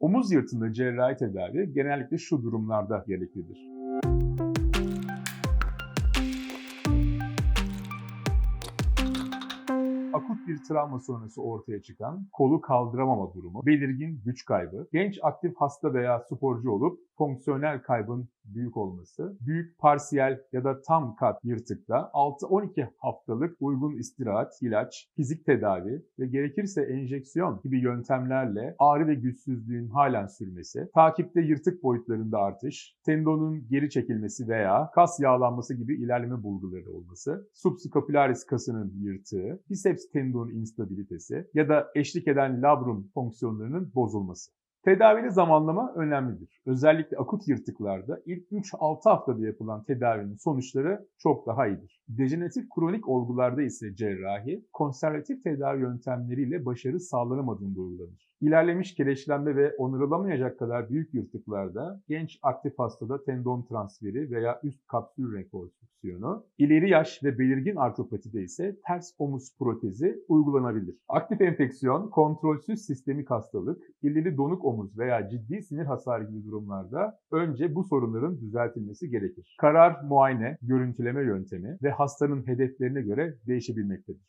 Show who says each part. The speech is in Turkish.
Speaker 1: Omuz yırtığında cerrahi tedavi genellikle şu durumlarda gereklidir. akut bir travma sonrası ortaya çıkan kolu kaldıramama durumu, belirgin güç kaybı, genç aktif hasta veya sporcu olup fonksiyonel kaybın büyük olması, büyük parsiyel ya da tam kat yırtıkta 6-12 haftalık uygun istirahat, ilaç, fizik tedavi ve gerekirse enjeksiyon gibi yöntemlerle ağrı ve güçsüzlüğün halen sürmesi, takipte yırtık boyutlarında artış, tendonun geri çekilmesi veya kas yağlanması gibi ilerleme bulguları olması, subscapularis kasının yırtığı, biceps tendon instabilitesi ya da eşlik eden labrum fonksiyonlarının bozulması. Tedavili zamanlama önemlidir. Özellikle akut yırtıklarda ilk 3-6 haftada yapılan tedavinin sonuçları çok daha iyidir. Dejeneratif kronik olgularda ise cerrahi, konservatif tedavi yöntemleriyle başarı sağlanamadığında uygulanır. İlerlemiş kireçlenme ve onarılamayacak kadar büyük yırtıklarda genç aktif hastada tendon transferi veya üst kapsül rekonstrüksiyonu, ileri yaş ve belirgin artropatide ise ters omuz protezi uygulanabilir. Aktif enfeksiyon, kontrolsüz sistemik hastalık, ileri donuk omuz veya ciddi sinir hasarı gibi durumlarda önce bu sorunların düzeltilmesi gerekir. Karar, muayene, görüntüleme yöntemi ve hastanın hedeflerine göre değişebilmektedir.